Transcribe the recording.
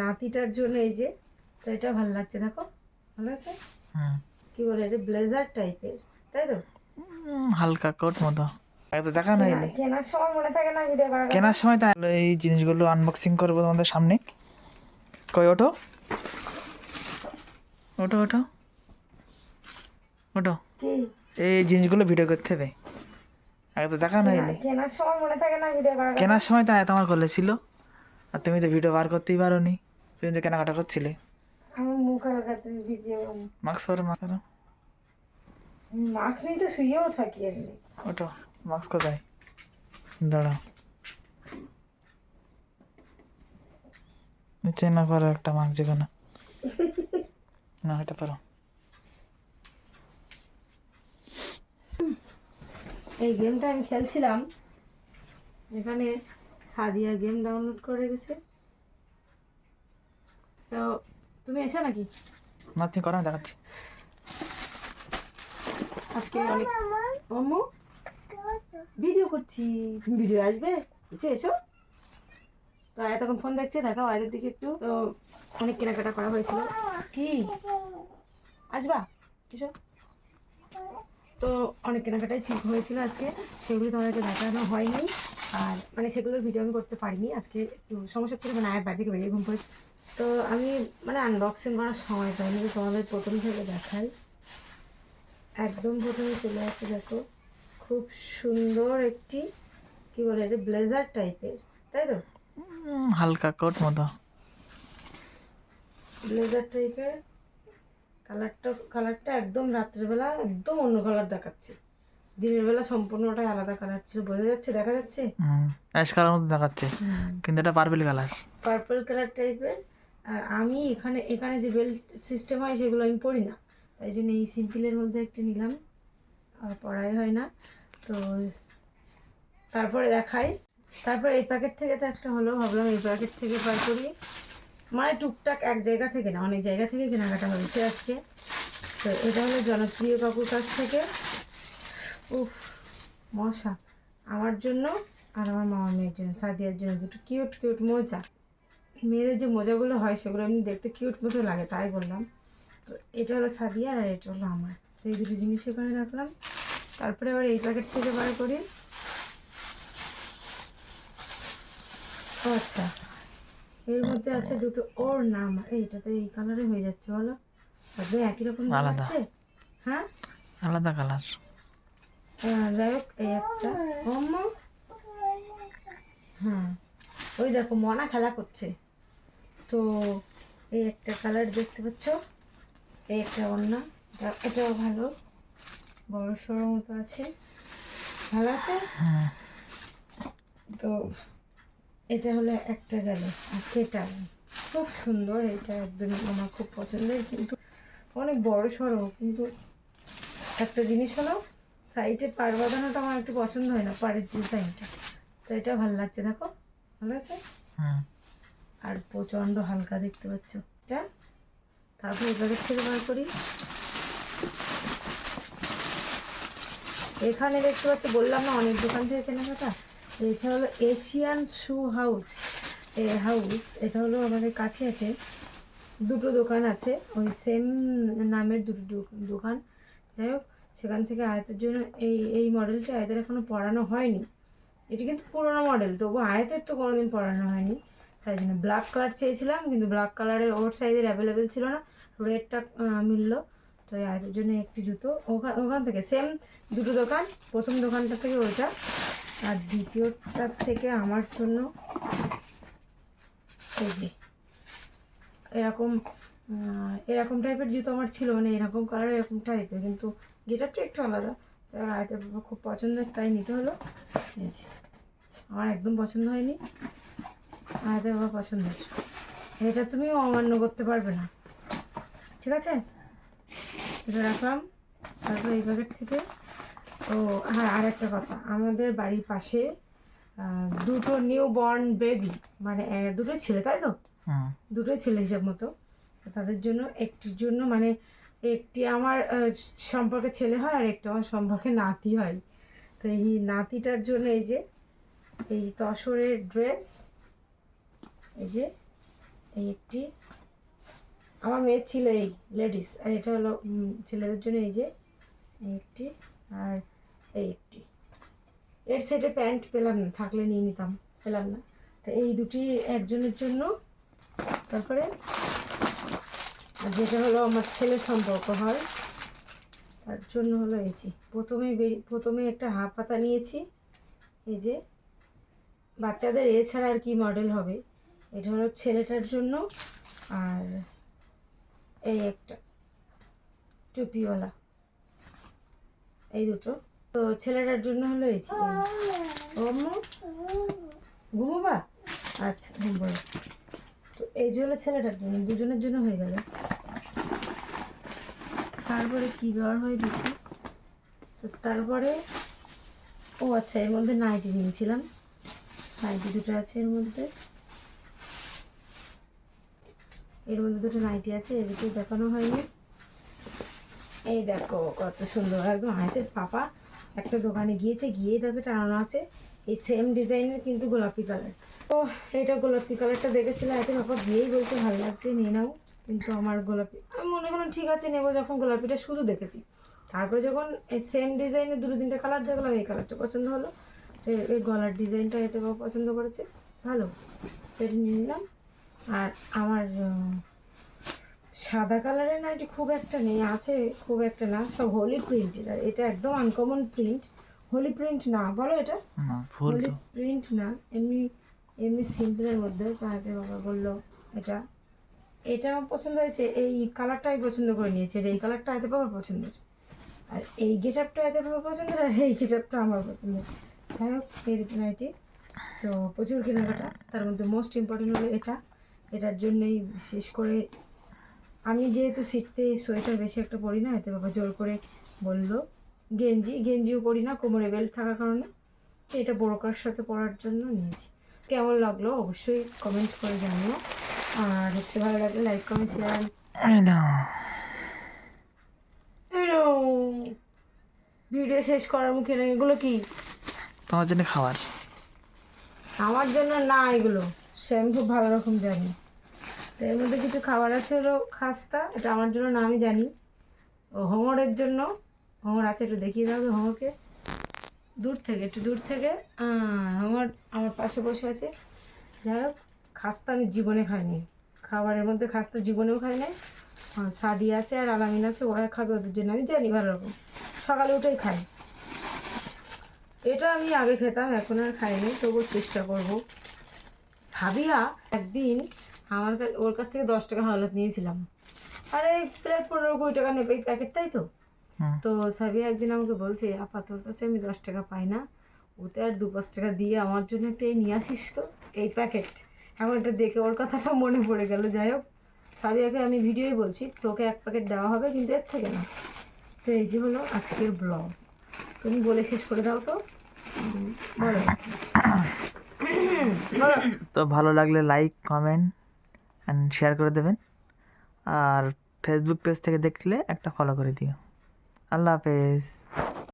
নাতিটার জন্য এই যে তো এটা ভালো লাগছে দেখো ভালো আছে? কি বলে এটা ব্লেজার টাইপের তাই তো? হালকা কোট মতো। তো দেখা হয়নি। কেনার সময় মনে থাকে না ভিডিও করার কেনার সময় এই জিনিসগুলো আনবক্সিং করব তোমাদের সামনে। কই ওঠো। ওঠো ওঠো। ওঠো। এই জিনিসগুলো ভিডিও করতে হবে। আগে তো দেখা হয়নি। কেনার সময় মনে থাকে না ভিডিও করার কেনার সময় তাই তোমার করলে ছিল আর তুমি তো ভিডিও বার করতেই পারো নি তুমি তো কেনাকাটা করছিলে। মাস্ক পরো মাস্ক পরো। মাস্ক নিয়ে তো শুয়েও থাকি এমনি মাস্ক কোথায়? দাঁড়াও। নিচে না পারো একটা মাস্ক যে কোনো না এটা পারো। এই গেমটা আমি খেলছিলাম। এখানে সাদিয়া গেম ডাউনলোড করে রেখেছে তো তুমি এসো নাকি? না তুমি করো দেখাচ্ছি। আজকে অনেক অম্মু ভিডিও করছি। তুমি ভিডিও আসবে? এসো এসো। তো এতক্ষণ ফোন দেখছে দেখা বাইরের দিকে একটু। তো অনেক কেনাকাটা করা হয়েছিল। কি? আসবা? এসো। তো অনেক কেনাকাটাই ঠিক হয়েছিল আজকে। সেগুলো তোমাদেরকে দেখানো হয়নি। আর মানে সেগুলোর ভিডিও আমি করতে পারিনি। আজকে একটু সমস্যা ছিল মানে আয়ের বাড়ি থেকে বেরিয়ে ঘুম পড়ে তো আমি মানে আনবক্সিং করার সময় পাইনি। তো তোমাদের প্রথম থেকে দেখাই। একদম প্রথমে চলে আসছে দেখো। খুব সুন্দর একটি কি বলে এটা? ব্লেজার টাইপের তাই তো? হালকা কোট মতো। ব্লেজার টাইপের কালারটা কালারটা একদম রাত্রেবেলা একদম অন্য কালার দেখাচ্ছে। দিনের বেলা সম্পূর্ণটাই আলাদা কালার ছিল বোঝা যাচ্ছে দেখা যাচ্ছে? অ্যাশ কালার মতো দেখাচ্ছে। কিন্তু এটা পার্পল কালার পার্পল কালার টাইপের আর আমি এখানে এখানে যে বেল্ট সিস্টেম হয় সেগুলো আমি পরি না। তাই জন্য এই সিম্পলের মধ্যে একটা নিলাম আর পড়াই হয় না। তো তারপরে দেখাই। তারপর এই প্যাকেট থেকে তো একটা হলো ভাবলাম এই প্যাকেট থেকে বার করি। মানে টুকটাক এক জায়গা থেকে না, অনেক জায়গা থেকে কেনাকাটা হয়েছে আজকে। তো এটা হলো জনপ্রিয় কাকুর কাছ থেকে। উফ, মশা। আমার জন্য আর আমার মামা মেয়ের জন্য, সাদিয়ার জন্য দুটো কিউট কিউট মোজা। মেয়েদের যে মোজাগুলো হয় সেগুলো এমনি দেখতে কিউট মতো লাগে, তাই বললাম। তো এটা হলো সাদিয়ার আর এটা হলো আমার। তো এই দুটো জিনিস এখানে রাখলাম। তারপরে আবার এই প্যাকেট থেকে বার করি। আচ্ছা। এর মধ্যে আছে দুটো ওর নাম এইটা তো এই কালারে হয়ে যাচ্ছে বলো। একদম একই রকম। দেখাচ্ছে? হ্যাঁ? আলাদা কালার যাই হোক এই একটা। অম্মা হ্যাঁ ওই দেখো মনা খেলা করছে। তো এই একটা কালার দেখতে পাচ্ছ? এই একটা অন্য এটা- এটাও ভালো। বড় সড়ো মতো আছে। ভালো আছে? হুম তো এটা হলো একটা গেল আর সেটা খুব সুন্দর এটা একদম আমার খুব পছন্দের কিন্তু অনেক বড় সড়ো কিন্তু একটা জিনিস হলো সাইডে পার বাঁধানোটা আমার একটু পছন্দ হয় না পাড়ের ডিজাইনটা। তো এটা ভালো লাগছে দেখো ভালো আছে? হুম। আর প্রচণ্ড হালকা দেখতে পাচ্ছ। এটা তারপর প্যাকেট থেকে বার করি। এখানে দেখতে পাচ্ছ বললাম না অনেক দোকান থেকে কেনাকাটা? এটা হলো এশিয়ান শু হাউস, এ হাউস, এটা হলো আমাদের কাছে আছে। দুটো দোকান আছে, ওই সেম নামের দুটো দোকান। যাই হোক, সেখান থেকে আয়াতের জন্য এই এই মডেলটা আয়াতের এখনও পড়ানো হয়নি। এটি কিন্তু পুরোনো মডেল, তবু আয়াতের তো কোনোদিন পড়ানো হয়নি। তাই জন্য ব্ল্যাক কালার চেয়েছিলাম, কিন্তু ব্ল্যাক কালারের ওর সাইজের অ্যাভেলেবেল ছিল না রেডটা মিললো। তো আয়াতের জন্য একটি জুতো ওখান ওখান থেকে সেম দুটো দোকান, প্রথম দোকানটা থেকে ওইটা। আর দ্বিতীয়টার থেকে আমার জন্য এই যে, এরকম এরকম টাইপের জুতো আমার ছিল মানে এরকম কালার এরকম টাইপের কিন্তু গেটারটা একটু আলাদা। তাই আয়তের বাবা খুব পছন্দের, তাই নিতে হলো। এই যে, আমার একদম পছন্দ হয়নি। আয়তের বাবা পছন্দের। এটা তুমি অমান্য করতে পারবে না। ঠিক আছে? এটা রাখলাম। তারপর এই প্যাকেট থেকে ও হ্যাঁ আর একটা কথা। আমাদের বাড়ির পাশে দুটো নিউ বর্ন বেবি মানে দুটো ছেলে তাই তো? দুটো ছেলে হিসাব মতো। তাদের জন্য একটির জন্য মানে একটি আমার সম্পর্কে ছেলে হয় আর একটা আমার সম্পর্কে নাতি হয়। তো এই নাতিটার জন্য এই যে এই তসরের ড্রেস এই যে এই একটি আমার মেয়ের ছিল এই লেডিস আর এটা হলো ছেলেদের জন্য এই যে এই একটি আর এই একটি এর সেটে প্যান্ট পেলাম না, থাকলে নিয়ে নিতাম, পেলাম না। তো এই দুটি একজনের জন্য, তারপরে যেটা হলো আমার ছেলের সম্পর্ক হয়, তার জন্য হলো এই যে, প্রথমে প্রথমে একটা হাফ পাতা নিয়েছি, এই যে। বাচ্চাদের এছাড়া আর কি মডেল হবে, এটা হলো ছেলেটার জন্য, আর এই একটা, টুপিওয়ালা। এই দুটো। তো ছেলেটার জন্য হলো এই ঘুমোবা? আচ্ছা ঘুমবো তো এই যে হলো ছেলেটার জন্য দুজনের জন্য হয়ে গেল। তারপরে কি বার হয় দেখি। তো তারপরে ও আচ্ছা এর মধ্যে নাইটি নিয়েছিলাম। নাইটি দুটো আছে এর মধ্যে। এর মধ্যে দুটো নাইটি আছে এদিকে দেখানো হয়নি। এই দেখো কত সুন্দর একদম হাতের পাপা। একটা দোকানে গিয়েছে গিয়ে দেখে টানানো আছে। এই সেম ডিজাইনের কিন্তু গোলাপি কালার তো এটা গোলাপি কালারটা দেখেছিলাম এতে পাপা গিয়েই বলতে ভালো লাগছে, নিয়ে নাও। কিন্তু আমার গোলাপি, আমি মনে করলাম ঠিক আছে, নেব যখন গোলাপিটা শুধু দেখেছি। তারপরে যখন এই সেম ডিজাইনের দুটো তিনটে কালার দেখলাম, এই কালারটা পছন্দ হলো। এই গলার ডিজাইনটা এটা বাবা পছন্দ করেছে। ভালো। সেটা নিয়ে নিলাম। আর আমার সাদা কালারের নাইটি খুব একটা নেই আছে খুব একটা না সব হোলি প্রিন্টের আর এটা একদম আনকমন প্রিন্ট হোলি প্রিন্ট না বলো এটা? হোলি প্রিন্ট না এমনি এমনি সিম্পলের মধ্যে তাকে বাবা বলল এটা। এটা আমার পছন্দ হয়েছে এই কালারটাই পছন্দ করে নিয়েছে আর এই কালারটা এতে বাবার পছন্দের আর এই গেট আপটা এতে বাবার পছন্দের আর এই গেট আপটা আমার পছন্দের যাই হোক এই নাইটি। তো প্রচুর কেনাকাটা তার মধ্যে মোস্ট ইম্পর্টেন্ট হলো এটা। এটার জন্যই বিশেষ করে আমি যেহেতু শীতে সোয়েটার বেশি একটা পরি না এতে বাবা জোর করে বলল গেঞ্জি গেঞ্জিও পরি না কোমরে বেল্ট থাকার কারণে। এটা বোরকার সাথে পরার জন্য নিয়েছি। কেমন লাগল অবশ্যই কমেন্ট করে জানিও। আর হচ্ছে ভালো লাগলে লাইক কমেন্ট শেয়ার। ভিডিও শেষ করার মুখে নেই এগুলো কি? তোমার জন্য খাবার। আমার জন্য না এগুলো। সে আমি খুব ভালো রকম জানি। এর মধ্যে কিছু খাবার আছে হলো খাস্তা, এটা আমার জন্য না, আমি জানি। ও হোমরের জন্য হোমর আছে, একটু দেখিয়ে দাও হোমরকে দূর থেকে, একটু দূর থেকে। হোমর আমার পাশে বসে আছে। যাই হোক, খাস্তা আমি জীবনে খাইনি। খাবারের মধ্যে খাস্তা জীবনেও খাই নাই। সাদি আছে আর আলামিন আছে, ওরা খাবে ওদের জন্য, আমি জানি ভালো রকম। সকালে উঠেই খাই। এটা আমি আগে খেতাম, এখন আর খাইনি তবুও চেষ্টা করব। সাবিয়া, একদিন আমার কাছে ওর কাছ থেকে দশ টাকা হাওলাত নিয়েছিলাম। আরে প্রায় পনেরো কুড়ি টাকা নেবে এই প্যাকেট তাই তো। তো সাবিয়া একদিন আমাকে বলছে আপা তোর কাছে আমি দশ টাকা পাই না। ওতে আর দু পাঁচ টাকা দিয়ে আমার জন্য একটা এই নিয়ে আসিস তো এই প্যাকেট এখন এটা দেখে ওর কথাটা মনে পড়ে গেল যাই হোক। সাবিয়াকে আমি ভিডিওই বলছি তোকে এক প্যাকেট দেওয়া হবে কিন্তু এর থেকে না। তো এই যে হলো আজকের ব্লগ তুমি বলে শেষ করে দাও তো। বলো। তো ভালো লাগলে লাইক কমেন্ট অ্যান্ড শেয়ার করে দেবেন। আর ফেসবুক পেজ থেকে দেখলে একটা ফলো করে দিও। আল্লাহ হাফেজ।